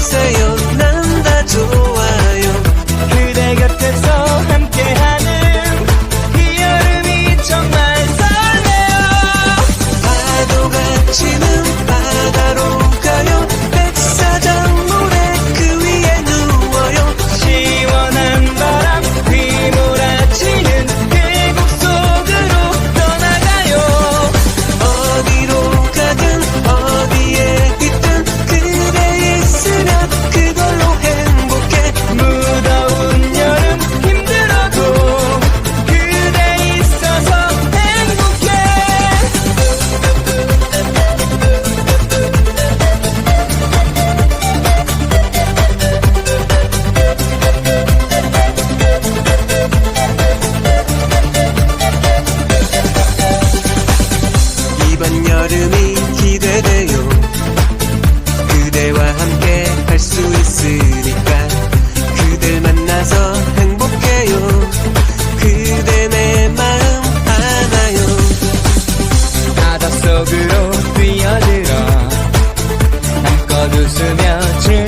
say 지금이 기대돼요. 그대와 함께 할 수 있으니까 그댈 만나서 행복해요. 그대 내 마음 하나요. 바닷속으로 뛰어들어 한껏 웃으며 즐